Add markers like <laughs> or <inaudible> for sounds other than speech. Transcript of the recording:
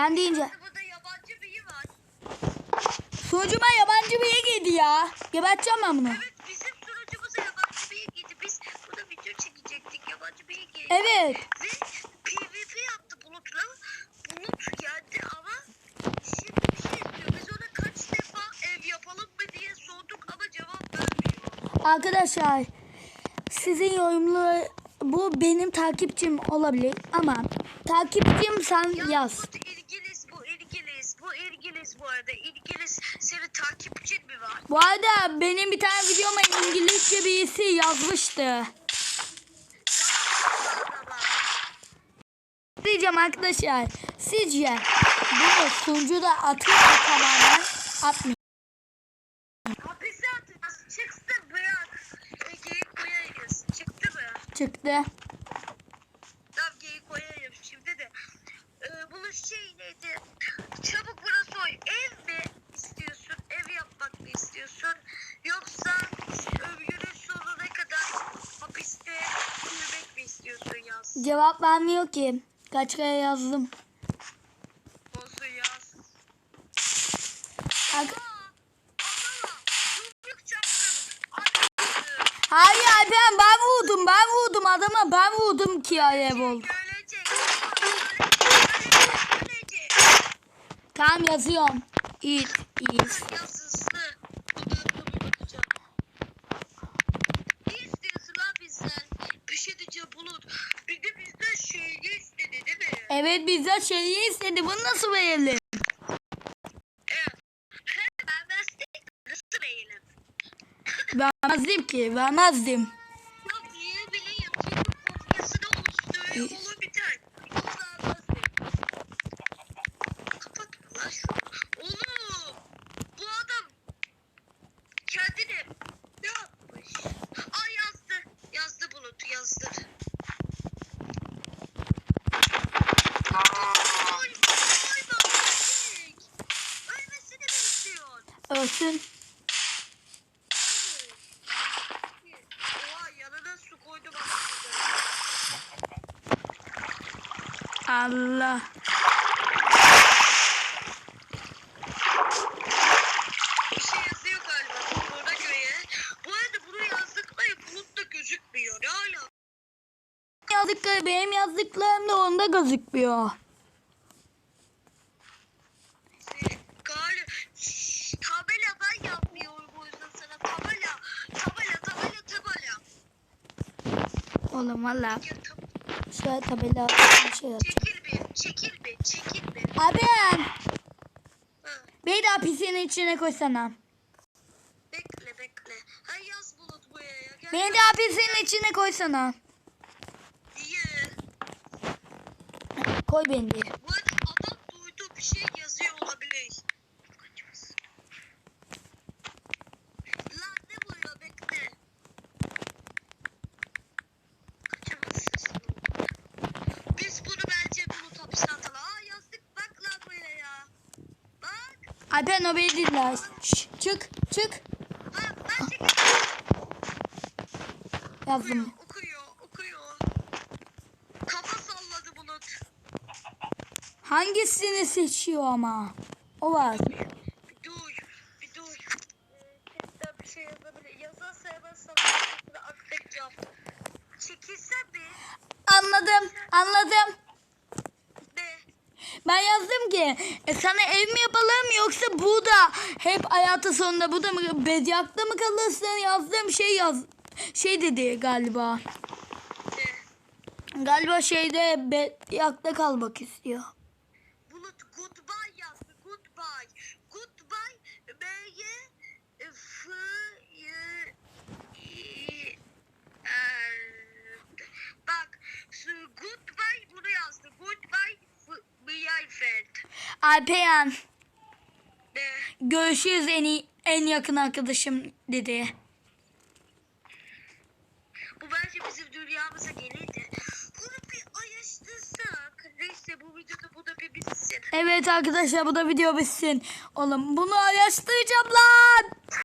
Ben deyince. Burada yabancı biri var. Sunucuma yabancı biri girdi ya. Geberteceğim ben bunu. Evet bizim sunucumuza yabancı biri girdi. Biz burada video çekecektik. Yabancı biri girdi. Evet. Ve PvP yaptı Bulut'la. Bulut geldi ama şimdi bir şey istiyor. Biz ona kaç defa ev yapalım mı diye sorduk ama cevap vermiyor. Arkadaşlar sizin yorumlu bu benim takipçim olabilir ama takipçim sen Ya yaz. Bu bu arada. İlgiliz. Senin takipçin mi var? Bu arada benim bir tane videoma İngilizce birisi yazmıştı. Diyeceğim arkadaşlar. Sizce bunu sunucuda atıyor mu tamamen atmıyor. Hapise atacağız. Çıksın bırak. Geyik koyarız. Çıktı mı? Çıktı. Yaz? Cevap vermiyor ki. Kaç kere yazdım. Olsun yaz. Ak- Hayır Alperen ben vurdum ben vurdum adama ben vurdum ki alev oldu. Tamam yazıyorum. It is. Yazısı. Bundan bunu bakacağım. Ne istiyorsun lan bizden? Bir şey diyeceğim Bulut. Bir de bizden şeyi istedi değil mi? Evet bizden şeyi istedi. Bunu nasıl verelim? <laughs> Vermezdim ki. Vermezdim. Yok niye bileyim? Çünkü kopyasını oluşturuyor. Olur biter. Yoksa vermezdim. Kapat lan şu. Oğlum. Bu adam kendini ne yapmış? Ay yazdı. Yazdı Bulut yazdı. Ay, ay bak ölecek. Ölmesini mi koydum Allah. Bir şey yazıyor galiba burada köye. Bu arada bunu yazdıkları bulutta gözükmüyor. Ne? Yazdıkları benim yazdıklarım da onda gözükmüyor. Galiba Şşş, tabela ben yapmıyorum o yüzden sana tabela. Tabela tabela tabela. Oğlum valla. Şöyle tabela bir şey yap. çekil bir çekil bir çekil bir. Abi beni de hapishanenin içine koysana. bekle bekle. Ha yaz bulut buraya ya. Gel, Beni de hapishanenin içine koysana. Niye? Koy beni de. Bu arada adam duydu bir şey yazıyor olabilir. Kaçmasın. Lan ne buyuruyor bekle. Kaçamazsın. Biz bunu bence bulut hapise atalım. Aa yazdık bak lan buraya ya. Bak. Alperen o beni dinler. Şş, çık çık. Bak ben çekil. Okuyor, Yazdım. okuyor, okuyor. Kafa salladı bulut. Hangisini seçiyor ama? O var. Bir dur, bir dur. Chatten bir şey yazabilir. Yazarsa hemen sana bir atlayacağım. Çekilsen bir. Anladım. Anladım. Ben yazdım ki e, sana ev mi yapalım yoksa bu da hep hayatı sonunda bu da mı bedyakta mı kalırsın yazdığım şey yaz şey dedi galiba. Ne? Galiba şeyde bedyakta kalmak istiyor. Bulut goodbye yazdı. Goodbye. Goodbye. B'ye F Y İ R. Bak. şu Goodbye bunu yazdı. Goodbye F- Alperen Ne? görüşürüz en iyi, en yakın arkadaşım dedi. Bu bence bizim dünyamıza gelirdi. Bunu bir araştırsak. Neyse bu videoda bu da bir bitsin. Evet arkadaşlar bu da video bitsin. Oğlum bunu araştıracağım lan.